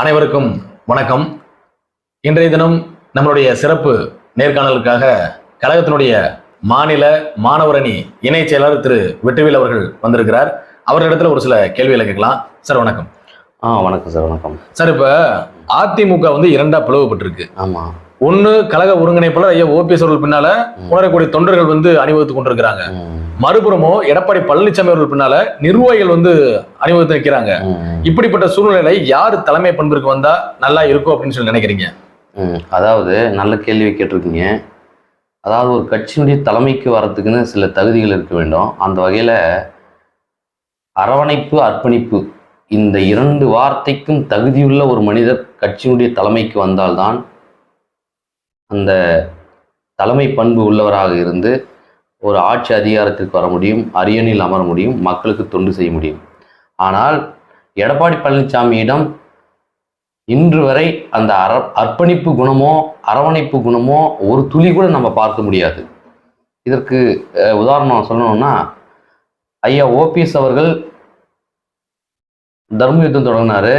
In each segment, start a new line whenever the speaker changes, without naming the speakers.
அனைவருக்கும் வணக்கம். இன்றைய தினம் நம்மளுடைய சிறப்பு நேர்காணலுக்காக கழகத்தினுடைய மாநில மாணவரணி இணை செயலாளர் திரு வெற்றிவேல் அவர்கள் வந்திருக்கிறார். அவர்களிடத்துல ஒரு சில கேள்விகளை கேட்கலாம். சார் வணக்கம்.
ஆ வணக்கம் சார் வணக்கம்.
சார் இப்ப அதிமுக வந்து இரண்டா பிளவுபட்டிருக்கு.
ஆமாம்
ஒண்ணு கழக ஒருங்கிணைப்பாளர் ஐயா ஓபிஎஸ் அவர்கள் பின்னால உணரக்கூடிய தொண்டர்கள் வந்து அணிவகுத்து கொண்டிருக்கிறாங்க. மறுபுறமோ எடப்பாடி பழனிசாமி அவர்கள் பின்னால நிர்வாகிகள் வந்து அணிவகுத்து நிற்கிறாங்க. இப்படிப்பட்ட சூழ்நிலை யார் தலைமை பண்பிற்கு வந்தா நல்லா இருக்கும் அப்படின்னு சொல்லி நினைக்கிறீங்க?
அதாவது நல்ல கேள்வி கேட்டிருக்கீங்க. அதாவது ஒரு கட்சியினுடைய தலைமைக்கு வர்றதுக்குன்னு சில தகுதிகள் இருக்க வேண்டும். அந்த வகையில் அரவணைப்பு அர்ப்பணிப்பு இந்த இரண்டு வார்த்தைக்கும் தகுதியுள்ள ஒரு மனிதர் கட்சியினுடைய தலைமைக்கு வந்தால்தான் அந்த தலைமை பண்பு உள்ளவராக இருந்து ஒரு ஆட்சி அதிகாரத்திற்கு வர முடியும் அரியணையில் அமர முடியும் மக்களுக்கு தொண்டு செய்ய முடியும். ஆனால் எடப்பாடி பழனிசாமியிடம் இன்று வரை அந்த அர அர்ப்பணிப்பு குணமோ அரவணைப்பு குணமோ ஒரு துளி கூட நம்ம பார்க்க முடியாது. இதற்கு உதாரணம் சொல்லணும்னா ஐயா ஓபிஎஸ் அவர்கள் தர்ம யுத்தம் தொடங்கினாரு.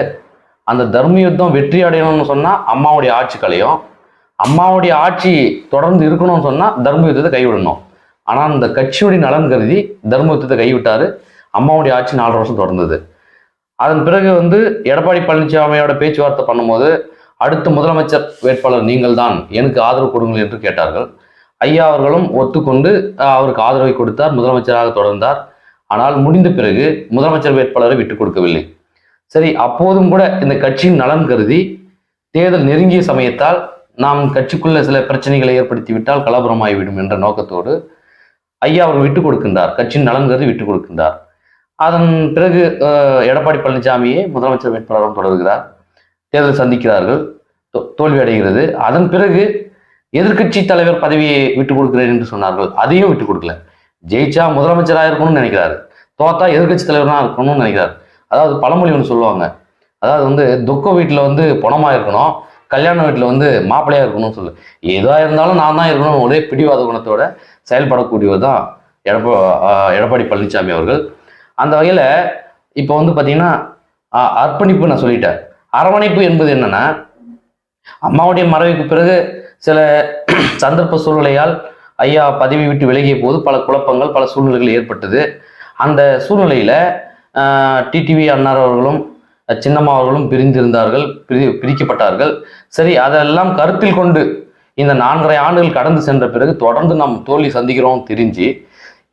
அந்த தர்ம யுத்தம் வெற்றி அடையணும்னு சொன்னால் அம்மாவுடைய ஆட்சி கலையும் அம்மாவுடைய ஆட்சி தொடர்ந்து இருக்கணும்னு சொன்னால் தர்ம யுத்தத்தை கைவிடணும். ஆனால் அந்த கட்சியுடைய நலன் கருதி தர்ம யுத்தத்தை அம்மாவுடைய ஆட்சி நாலு வருஷம் தொடர்ந்தது. அதன் பிறகு வந்து எடப்பாடி பழனிசாமியோட பேச்சுவார்த்தை பண்ணும்போது அடுத்த முதலமைச்சர் வேட்பாளர் நீங்கள் தான் எனக்கு ஆதரவு கொடுங்கள் என்று கேட்டார்கள். ஐயா அவர்களும் ஒத்துக்கொண்டு அவருக்கு ஆதரவை கொடுத்தார் முதலமைச்சராக தொடர்ந்தார். ஆனால் முடிந்த பிறகு முதலமைச்சர் வேட்பாளரை விட்டுக் கொடுக்கவில்லை. சரி அப்போதும் கூட இந்த கட்சியின் நலன் கருதி தேர்தல் நெருங்கிய சமயத்தால் நாம் கட்சிக்குள்ள சில பிரச்சனைகளை ஏற்படுத்திவிட்டால் விட்டால் என்ற நோக்கத்தோடு ஐயா அவர் விட்டுக் கொடுக்கின்றார். கட்சியின் நலன் கருதி விட்டுக் கொடுக்கின்றார். அதன் பிறகு எடப்பாடி பழனிசாமியை முதலமைச்சர் வேட்பாளரும் தொடர்கிறார். தேர்தல் சந்திக்கிறார்கள். தோ- தோல்வி அடைகிறது. அதன் பிறகு எதிர்க்கட்சி தலைவர் பதவியை விட்டுக் கொடுக்கிறேன் என்று சொன்னார்கள். அதையும் விட்டுக் கொடுக்கல. ஜெயிச்சா முதலமைச்சராக இருக்கணும்னு நினைக்கிறாரு. தோத்தா எதிர்க்கட்சி தலைவராக இருக்கணும்னு நினைக்கிறார். அதாவது பழமொழி ஒன்று சொல்லுவாங்க. அதாவது வந்து துக்க வீட்டில் வந்து பணமாக இருக்கணும். கல்யாண வீட்டில் வந்து மாப்பிள்ளையாக இருக்கணும்னு சொல்லு. எதாக இருந்தாலும் நான் தான் இருக்கணும். ஒரே பிடிவாத குணத்தோட செயல்படக்கூடியவர் தான் எடப்பா எடப்பாடி பழனிசாமி அவர்கள். அந்த வகையில் இப்போ வந்து பார்த்தீங்கன்னா அர்ப்பணிப்பு நான் சொல்லிட்டேன். அரவணைப்பு என்பது என்னன்னா அம்மாவுடைய மறைவுக்கு பிறகு சில சந்தர்ப்ப சூழ்நிலையால் ஐயா பதவி விட்டு விலகிய போது பல குழப்பங்கள் பல சூழ்நிலைகள் ஏற்பட்டது. அந்த சூழ்நிலையில் டிடிவி அன்னார் அவர்களும் சின்னம்மா அவர்களும் பிரிந்திருந்தார்கள் பிரி பிரிக்கப்பட்டார்கள். சரி அதெல்லாம் கருத்தில் கொண்டு இந்த நான்கரை ஆண்டுகள் கடந்து சென்ற பிறகு தொடர்ந்து நாம் தோல்வி சந்திக்கிறோம் தெரிஞ்சு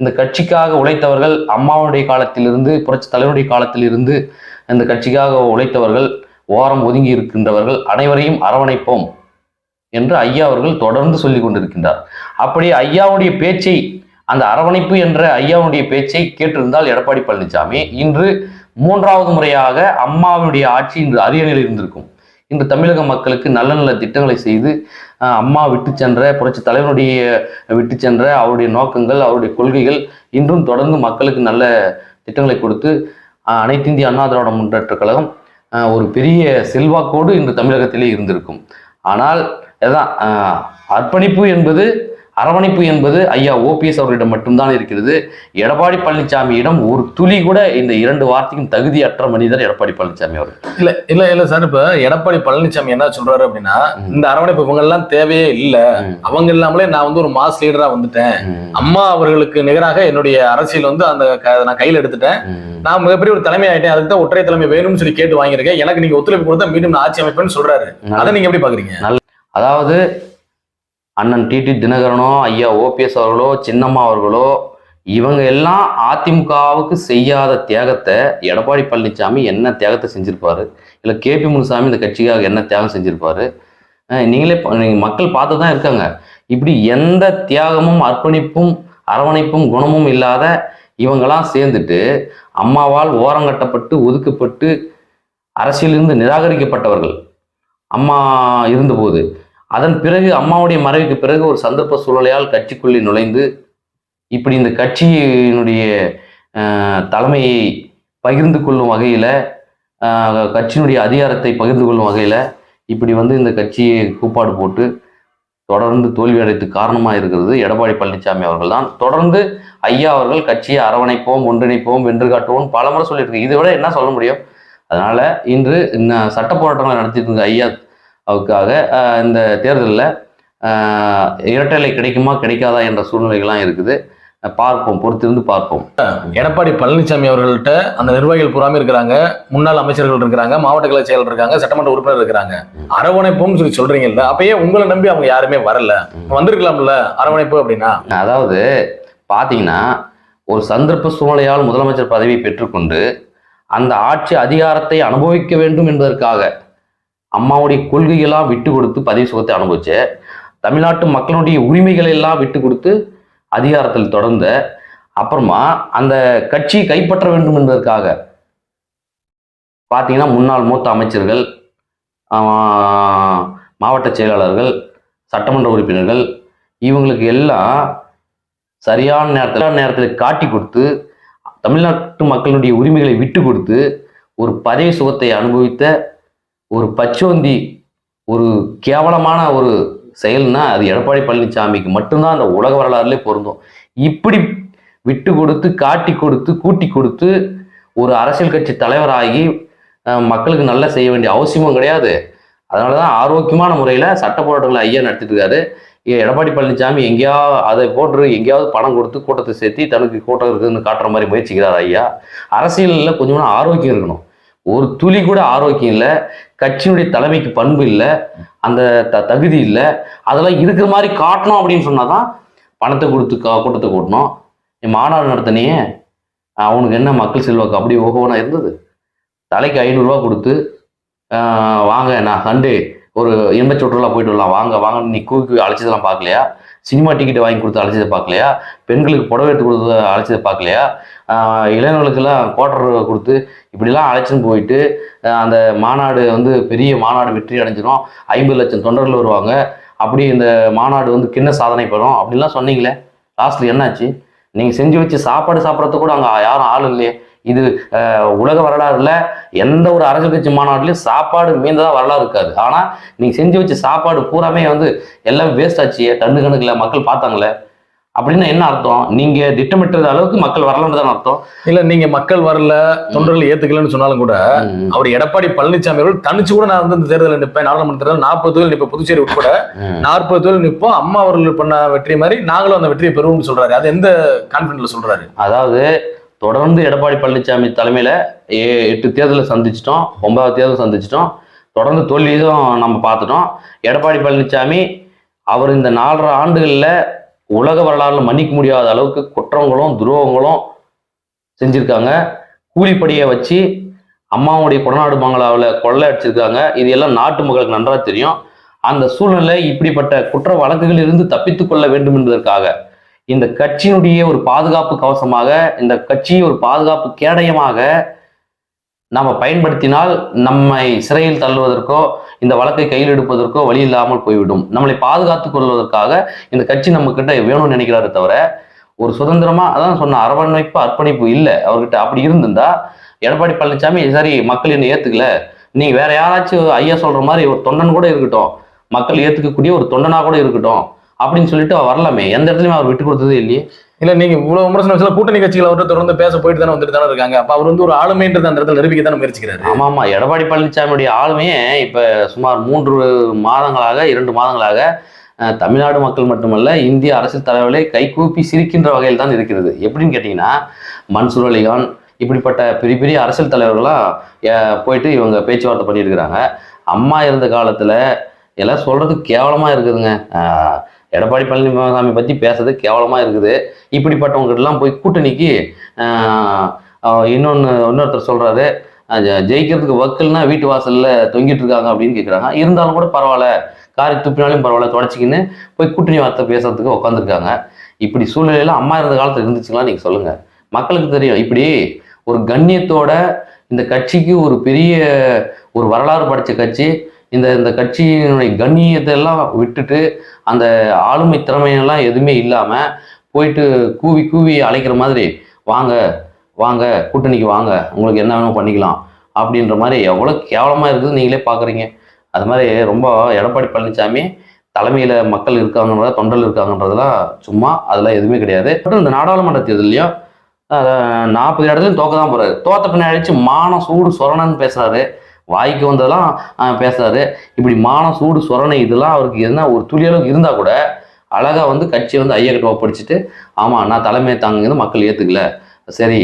இந்த கட்சிக்காக உழைத்தவர்கள் அம்மாவுடைய காலத்திலிருந்து புரட்சி தலைவருடைய காலத்திலிருந்து இந்த கட்சிக்காக உழைத்தவர்கள் ஓரம் ஒதுங்கி இருக்கின்றவர்கள் அனைவரையும் அரவணைப்போம் என்று ஐயா அவர்கள் தொடர்ந்து சொல்லி கொண்டிருக்கின்றார். அப்படி ஐயாவுடைய பேச்சை அந்த அரவணைப்பு என்ற ஐயாவுடைய பேச்சை கேட்டிருந்தால் எடப்பாடி பழனிசாமி இன்று மூன்றாவது முறையாக அம்மாவினுடைய ஆட்சி இன்று அரியணையில் இருந்திருக்கும். இன்று தமிழக மக்களுக்கு நல்ல நல்ல திட்டங்களை செய்து அம்மா விட்டு சென்ற புரட்சி தலைவனுடைய விட்டு சென்ற அவருடைய நோக்கங்கள் அவருடைய கொள்கைகள் இன்றும் தொடர்ந்து மக்களுக்கு நல்ல திட்டங்களை கொடுத்து அனைத்து இந்திய அண்ணா திராவிட முன்னேற்ற கழகம் ஒரு பெரிய செல்வாக்கோடு இன்று தமிழகத்திலே இருந்திருக்கும். ஆனால் அதான் அர்ப்பணிப்பு என்பது அரவணைப்பு என்பது ஐயா ஓபிஎஸ் அவர்களிடம் மட்டும்தான் இருக்கிறது. எடப்பாடி பழனிசாமியிடம் ஒரு துளி கூட இந்த இரண்டு வார்த்தைக்கும் தகுதியற்ற மனிதர் எடப்பாடி பழனிசாமி அவர்கள்.
இல்ல இல்ல இல்ல சார். இப்ப எடப்பாடி பழனிசாமி என்ன சொல்றாரு அப்படின்னா. இந்த அரவணைப்பு இவங்க எல்லாம் தேவையே இல்ல. அவங்க இல்லாமலே நான் வந்து ஒரு மாஸ் லீடரா வந்துட்டேன். அம்மா அவர்களுக்கு நிகராக என்னுடைய அரசியல் வந்து அந்த நான் கையில எடுத்துட்டேன். நான் மிகப்பெரிய ஒரு தலைமை ஆயிட்டேன். அதுக்கு தான் ஒற்றை தலைமை வேணும்னு சொல்லி கேட்டு வாங்கியிருக்கேன். எனக்கு நீங்க ஒத்துழைப்பு கொடுத்தா மீண்டும் நான் ஆட்சி அமைப்பேன்னு சொல்றாரு. அதை நீங்க எப்படி பாக்குறீங்க?
அதாவது அண்ணன் டிடி தினகரனோ ஐயா ஓபிஎஸ் அவர்களோ சின்னம்மா அவர்களோ இவங்க எல்லாம் அதிமுகவுக்கு செய்யாத தியாகத்தை எடப்பாடி பழனிசாமி என்ன தியாகத்தை செஞ்சிருப்பாரு? இல்லை கேபி முனுசாமி இந்த கட்சிக்காக என்ன தியாகம் செஞ்சிருப்பாரு? நீங்களே மக்கள் பார்த்து தான் இருக்காங்க. இப்படி எந்த தியாகமும் அர்ப்பணிப்பும் அரவணைப்பும் குணமும் இல்லாத இவங்கெல்லாம் சேர்ந்துட்டு அம்மாவால் ஓரங்கட்டப்பட்டு ஒதுக்கப்பட்டு அரசியலிருந்து நிராகரிக்கப்பட்டவர்கள். அம்மா இருந்தபோது அதன் பிறகு அம்மாவுடைய மறைவுக்கு பிறகு ஒரு சந்தர்ப்ப சூழ்நிலையால் கட்சிக்குள்ளே நுழைந்து இப்படி இந்த கட்சியினுடைய தலைமையை பகிர்ந்து கொள்ளும் வகையில் கட்சியினுடைய அதிகாரத்தை பகிர்ந்து கொள்ளும் வகையில் இப்படி வந்து இந்த கட்சியை கூப்பாடு போட்டு தொடர்ந்து தோல்வி அடைத்து காரணமாக இருக்கிறது எடப்பாடி பழனிசாமி அவர்கள் தான். தொடர்ந்து ஐயா அவர்கள் கட்சியை அரவணைப்போம் ஒன்றிணைப்போம் வென்று காட்டுவோம் பலமுறை சொல்லியிருக்கு இதை விட என்ன சொல்ல முடியும்? அதனால இன்று இந்த சட்ட போராட்டங்களை நடத்திட்டு இருந்த ஐயா அவருக்காக ஆஹ், இந்த தேர்தலில் இரட்டை கிடைக்குமா கிடைக்காதா என்ற சூழ்நிலைகள்லாம் இருக்குது. பார்ப்போம் பொறுத்திருந்து பார்ப்போம்.
எடப்பாடி பழனிசாமி அவர்கள்ட்ட அந்த நிர்வாகிகள் பூராமே இருக்கிறாங்க முன்னாள் அமைச்சர்கள் இருக்கிறாங்க மாவட்ட கலை செயலர் இருக்காங்க சட்டமன்ற உறுப்பினர் இருக்கிறாங்க. அரவணைப்பும் சொல்லி சொல்றீங்கல்ல அப்பயே உங்களை நம்பி அவங்க யாருமே வரல. வந்திருக்கலாம்ல அரவணைப்பு அப்படின்னா?
அதாவது பார்த்தீங்கன்னா ஒரு சந்தர்ப்ப சூழ்நிலையால் முதலமைச்சர் பதவியை பெற்றுக்கொண்டு அந்த ஆட்சி அதிகாரத்தை அனுபவிக்க வேண்டும் என்பதற்காக அம்மாவுடைய கொள்கையெல்லாம் விட்டு கொடுத்து பதவி சுகத்தை அனுபவிச்ச தமிழ்நாட்டு மக்களுடைய உரிமைகளை எல்லாம் விட்டு கொடுத்து அதிகாரத்தில் தொடர்ந்த அப்புறமா அந்த கட்சியை கைப்பற்ற வேண்டும் என்பதற்காக பார்த்தீங்கன்னா முன்னாள் மூத்த அமைச்சர்கள் மாவட்ட செயலாளர்கள் சட்டமன்ற உறுப்பினர்கள் இவங்களுக்கு எல்லாம் சரியான நேரத்தில் நேரத்தில் காட்டி கொடுத்து தமிழ்நாட்டு மக்களுடைய உரிமைகளை விட்டு கொடுத்து ஒரு பதவி சுகத்தை அனுபவித்த ஒரு பச்சோந்தி ஒரு கேவலமான ஒரு செயல்னா அது எடப்பாடி பழனிசாமிக்கு மட்டும்தான் அந்த உலக வரலாறுலேயே பொருந்தும். இப்படி விட்டு கொடுத்து காட்டி கொடுத்து கூட்டி கொடுத்து ஒரு அரசியல் கட்சி தலைவராகி மக்களுக்கு நல்ல செய்ய வேண்டிய அவசியமும் கிடையாது. அதனால தான் ஆரோக்கியமான முறையில் சட்ட போராட்டங்களை ஐயா நடத்திட்டு இருக்காரு. எடப்பாடி பழனிசாமி எங்கேயாவது அதை போட்டு எங்கேயாவது பணம் கொடுத்து கூட்டத்தை சேர்த்தி தனக்கு கூட்டம் இருக்குதுன்னு காட்டுற மாதிரி முயற்சிக்கிறார் ஐயா? அரசியலில் கொஞ்சம் ஆரோக்கியம் இருக்கணும். ஒரு துளி கூட ஆரோக்கியம் இல்லை. கட்சியினுடைய தலைமைக்கு பண்பு இல்லை அந்த த தகுதி இல்லை அதெல்லாம் இருக்கிற மாதிரி காட்டணும் அப்படின்னு சொன்னால் தான் பணத்தை கொடுத்து கா- கூட்டத்தை கூட்டணும். நீ மாநாடு நடத்தினியே அவனுக்கு என்ன மக்கள் செல்வாக்கு? அப்படி ஓகோனா இருந்தது. தலைக்கு ஐநூறுரூவா கொடுத்து வாங்க நான் சண்டே ஒரு இன்ப சுற்றுலா போயிட்டு வரலாம். வாங்க வாங்க நீ கூக்கி அழைச்சதெல்லாம் பார்க்கலையா? சினிமா டிக்கெட் வாங்கி கொடுத்து அழைச்சதை பார்க்கலையா? பெண்களுக்கு புடவை எடுத்து கொடுத்து அழைச்சதை பார்க்கலையா? இளைஞர்களுக்கெல்லாம் குவார்டர் கொடுத்து இப்படிலாம் அழைச்சின்னு போயிட்டு அந்த மாநாடு வந்து பெரிய மாநாடு வெற்றி அடைஞ்சிடும் ஐம்பது லட்சம் தொண்டர்கள் வருவாங்க. அப்படி இந்த மாநாடு வந்து கிண்ண சாதனை பெறும் அப்படிலாம் சொன்னீங்களே லாஸ்ட்ல என்னாச்சு? நீங்கள் செஞ்சு வச்சு சாப்பாடு சாப்பிட்றது கூட அங்கே யாரும் ஆள் இல்லையே. இது உலக வரலாறுல எந்த ஒரு அரசியல் கட்சி மாநாட்டிலையும் சாப்பாடு மீந்ததா வரலாறு இருக்காது. ஆனால் நீங்கள் செஞ்சு வச்சு சாப்பாடு பூராமே வந்து எல்லாம் வேஸ்ட் ஆச்சு டன்னு கணக்கில் மக்கள் பார்த்தாங்களே. அப்படின்னா என்ன அர்த்தம்? நீங்க திட்டமிட்டது அளவுக்கு மக்கள் வரலன்னு தான் அர்த்தம்?
இல்ல நீங்க மக்கள் வரல தொண்டர்கள் ஏத்துக்கலன்னு சொன்னாலும் கூட அவர் எடப்பாடி பழனிசாமி அவர்கள் தனிச்சு கூட நான் வந்து இந்த தேர்தலில் நிற்பேன். நாடாளுமன்ற தேர்தல் நாற்பது தொழில் நிற்ப புதுச்சேரி உட்பட. நாற்பது தொழில் நிற்போம். அம்மா அவர்கள் பண்ண வெற்றி மாதிரி நாங்களும் அந்த வெற்றியை பெறுவோம்னு சொல்றாரு. அது எந்த கான்பிடன்ட்ல சொல்றாரு?
அதாவது தொடர்ந்து எடப்பாடி பழனிசாமி தலைமையில ஏ- எட்டு தேர்தலை சந்திச்சிட்டோம். ஒன்பதாவது தேர்தல் சந்திச்சிட்டோம். தொடர்ந்து தோல்வியும் நம்ம பார்த்துட்டோம். எடப்பாடி பழனிசாமி அவர் இந்த நாலரை ஆண்டுகளில் உலக வரலாறுல மன்னிக்க முடியாத அளவுக்கு குற்றங்களும் துரோகங்களும் செஞ்சிருக்காங்க. கூலிப்படியை வச்சு அம்மாவுடைய கொடநாடு பங்களாவில் கொள்ளை அடிச்சிருக்காங்க. இது எல்லாம் நாட்டு மக்களுக்கு நன்றாக தெரியும். அந்த சூழ்நிலை இப்படிப்பட்ட குற்ற வழக்குகளில் இருந்து தப்பித்து கொள்ள வேண்டும் என்பதற்காக இந்த கட்சியினுடைய ஒரு பாதுகாப்பு கவசமாக இந்த கட்சியை ஒரு பாதுகாப்பு கேடயமாக நாம் பயன்படுத்தினால் நம்மை சிறையில் தள்ளுவதற்கோ இந்த வழக்கை கையில் எடுப்பதற்கோ வழி இல்லாமல் போய்விடும். நம்மளை பாதுகாத்துக் கொள்வதற்காக இந்த கட்சி நம்ம கிட்ட வேணும்னு நினைக்கிறாரு தவிர ஒரு சுதந்திரமா அதான் சொன்ன அரவணைப்பு அர்ப்பணிப்பு இல்லை. அவர்கிட்ட அப்படி இருந்திருந்தா எடப்பாடி பழனிசாமி சரி மக்கள் என்ன ஏத்துக்கல. நீ வேற யாராச்சும் ஐயா சொல்ற மாதிரி ஒரு தொண்டன் கூட இருக்கட்டும். மக்கள் ஏத்துக்கக்கூடிய ஒரு தொண்டனா கூட இருக்கட்டும். அப்படின்னு சொல்லிட்டு அவர் வரலாமே. எந்த இடத்துலயுமே அவர் விட்டு கொடுத்ததே இல்லையே.
இல்ல நீங்க இவ்வளவு விமர்சனம் வச்சு கூட்டணி கட்சிகள் அவர்கிட்ட தொடர்ந்து பேச போயிட்டு தானே வந்துட்டு தானே இருக்காங்க. அப்ப அவர் வந்து ஒரு ஆளுமைன்றது அந்த இடத்துல நிரூபிக்க தானே முயற்சிக்கிறாரு.
ஆமா ஆமா. எடப்பாடி பழனிசாமியுடைய ஆளுமையே இப்ப சுமார் மூன்று மாதங்களாக இரண்டு மாதங்களாக தமிழ்நாடு மக்கள் மட்டுமல்ல இந்திய அரசியல் தலைவர்களை கைகூப்பி சிரிக்கின்ற வகையில் தான் இருக்கிறது. எப்படின்னு கேட்டீங்கன்னா மன்சூர் அலிகான் இப்படிப்பட்ட பெரிய பெரிய அரசியல் தலைவர்களாக போயிட்டு இவங்க பேச்சுவார்த்தை பண்ணியிருக்கிறாங்க. அம்மா இருந்த காலத்தில் எல்லாம் சொல்கிறது கேவலமாக இருக்குதுங்க. எடப்பாடி பழனிசாமி பத்தி பேசுறது கேவலமா இருக்குது. இப்படிப்பட்டவங்ககிட்டலாம் போய் கூட்டணிக்கு இன்னொன்று இன்னொருத்தர் சொல்றாரு ஜெயிக்கிறதுக்கு வக்கல்னா வீட்டு வாசல்ல தொங்கிட்டு இருக்காங்க அப்படின்னு கேட்குறாங்க இருந்தாலும் கூட பரவாயில்ல. காரி துப்பினாலும் பரவாயில்ல தொடச்சிக்கின்னு போய் கூட்டணி வார்த்தை பேசுறதுக்கு உட்காந்துருக்காங்க இப்படி சூழ்நிலையில அம்மா இருந்த காலத்துல இருந்துச்சுங்களா நீங்க சொல்லுங்க. மக்களுக்கு தெரியும். இப்படி ஒரு கண்ணியத்தோட இந்த கட்சிக்கு ஒரு பெரிய ஒரு வரலாறு படைச்ச கட்சி இந்த இந்த கட்சியினுடைய கண்ணியத்தை எல்லாம் விட்டுட்டு அந்த ஆளுமை திறமையெல்லாம் எதுவுமே இல்லாமல் போயிட்டு கூவி கூவி அழைக்கிற மாதிரி வாங்க வாங்க கூட்டணிக்கு வாங்க உங்களுக்கு என்ன வேணும் பண்ணிக்கலாம். அப்படின்ற மாதிரி எவ்வளோ கேவலமாக இருக்குது நீங்களே பார்க்குறீங்க அது மாதிரி ரொம்ப எடப்பாடி பழனிசாமி தலைமையில் மக்கள் இருக்காங்கன்றத தொண்டல் இருக்காங்கன்றதெல்லாம் சும்மா அதெல்லாம் எதுவுமே கிடையாது. மற்றும் இந்த நாடாளுமன்ற தேர்தலையும் நாற்பது இடத்துலையும் தோக்க தான் போகிறாரு தோத்த பின்னாடி மானம் சூடு சொரணன்னு பேசுகிறாரு வாய்க்கு வந்ததெல்லாம் பேசுறாரு. இப்படி மானம் சூடு சொரணை இதெல்லாம் அவருக்கு என்ன ஒரு துளி அளவுக்கு இருந்தா கூட அழகா வந்து கட்சியை வந்து ஐயா கிட்ட ஒப்படைச்சிட்டு ஆமா நான் தலைமை தாங்குன்னு மக்கள் ஏத்துக்கல. சரி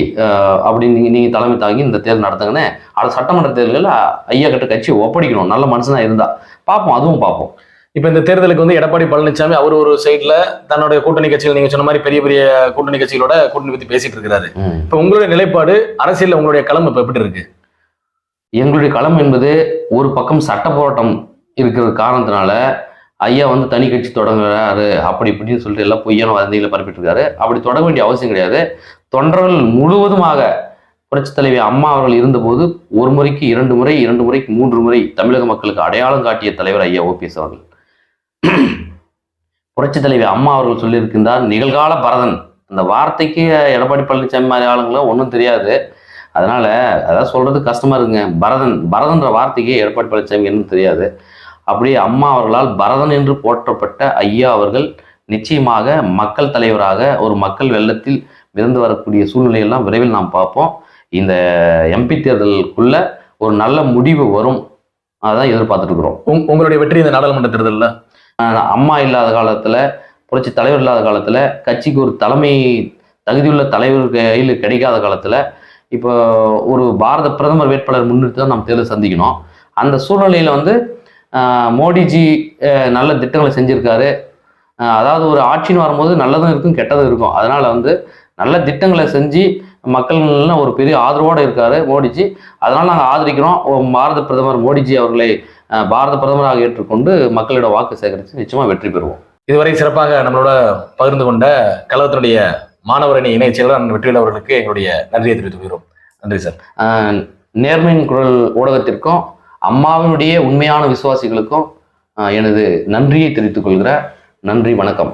அப்படின்னு நீங்க நீங்க தலைமை தாங்கி இந்த தேர்தல் நடத்துங்கன்னு அடுத்த சட்டமன்ற தேர்தலில் ஐயா கிட்ட கட்சியை ஒப்படைக்கணும். நல்ல மனுஷனா இருந்தா. பார்ப்போம் அதுவும் பார்ப்போம்.
இப்ப இந்த தேர்தலுக்கு வந்து எடப்பாடி பழனிசாமி அவர் ஒரு சைடுல தன்னுடைய கூட்டணி கட்சிகள் நீங்க சொன்ன மாதிரி பெரிய பெரிய கூட்டணி கட்சிகளோட கூட்டணி பத்தி பேசிட்டு இருக்கிறாரு. இப்ப உங்களுடைய நிலைப்பாடு அரசியல்ல உங்களுடைய களம் இப்ப எப்படி இருக்கு?
எங்களுடைய களம் என்பது ஒரு பக்கம் சட்ட போராட்டம் இருக்கிற காரணத்தினால ஐயா வந்து தனி கட்சி தொடங்குறாரு அப்படி இப்படின்னு சொல்லிட்டு எல்லாம் பொய்யான வதந்திகளை பரப்பிட்டுருக்காரு. அப்படி தொடங்க வேண்டிய அவசியம் கிடையாது. தொண்டர்கள் முழுவதுமாக புரட்சித் தலைவி அம்மா அவர்கள் இருந்தபோது ஒரு முறைக்கு இரண்டு முறை இரண்டு முறைக்கு மூன்று முறை தமிழக மக்களுக்கு அடையாளம் காட்டிய தலைவர் ஐயா ஓபிஎஸ் அவர்கள். புரட்சித் தலைவி அம்மா அவர்கள் சொல்லியிருக்கின்றார் நிகழ்கால பரதன். அந்த வார்த்தைக்கு எடப்பாடி பழனிசாமி மாதிரி ஆளுங்களும் ஒன்றும் தெரியாது. அதனால அதான் சொல்றது கஷ்டமா இருக்குங்க பரதன் பரதன்ற வார்த்தைக்கு எடப்பாடி பழனிசாமி என்னன்னு தெரியாது. அப்படியே அம்மா அவர்களால் பரதன் என்று போற்றப்பட்ட ஐயா அவர்கள் நிச்சயமாக மக்கள் தலைவராக ஒரு மக்கள் வெள்ளத்தில் மிதந்து வரக்கூடிய சூழ்நிலையெல்லாம் விரைவில் நாம் பார்ப்போம். இந்த எம்பி தேர்தலுக்குள்ள ஒரு நல்ல முடிவு வரும். அதான்
உங்- உங்களுடைய வெற்றி இந்த நாடாளுமன்ற தேர்தல்ல?
அம்மா இல்லாத காலத்துல புரட்சி தலைவர் இல்லாத காலத்துல கட்சிக்கு ஒரு தலைமை தகுதியுள்ள தலைவர் கையில் கிடைக்காத காலத்துல இப்போ ஒரு பாரத பிரதமர் வேட்பாளர் முன்னிறுத்தி தான் நம்ம தேர்தல் சந்திக்கணும். அந்த சூழ்நிலையில் வந்து மோடிஜி நல்ல திட்டங்களை செஞ்சுருக்காரு. அதாவது ஒரு ஆட்சின்னு வரும்போது நல்லதும் இருக்கும் கெட்டதும் இருக்கும். அதனால் வந்து நல்ல திட்டங்களை செஞ்சு மக்கள்லாம் ஒரு பெரிய ஆதரவோடு இருக்காரு மோடிஜி. அதனால் நாங்கள் ஆதரிக்கிறோம். பாரத பிரதமர் மோடிஜி அவர்களை பாரத பிரதமராக ஏற்றுக்கொண்டு மக்களிட வாக்கு சேகரித்து நிச்சயமாக வெற்றி பெறுவோம்.
இதுவரை சிறப்பாக நம்மளோட பகிர்ந்து கொண்ட கழகத்தினுடைய மாணவரணி இணைச் செயலர் வெற்றியில் அவர்களுக்கு எங்களுடைய நன்றியை தெரிவித்துக் கொள்கிறோம் நன்றி சார்.
நேர்மையின் குரல் ஊடகத்திற்கும் அம்மாவினுடைய உண்மையான விசுவாசிகளுக்கும் எனது நன்றியை தெரிவித்துக் கொள்கிற நன்றி வணக்கம்.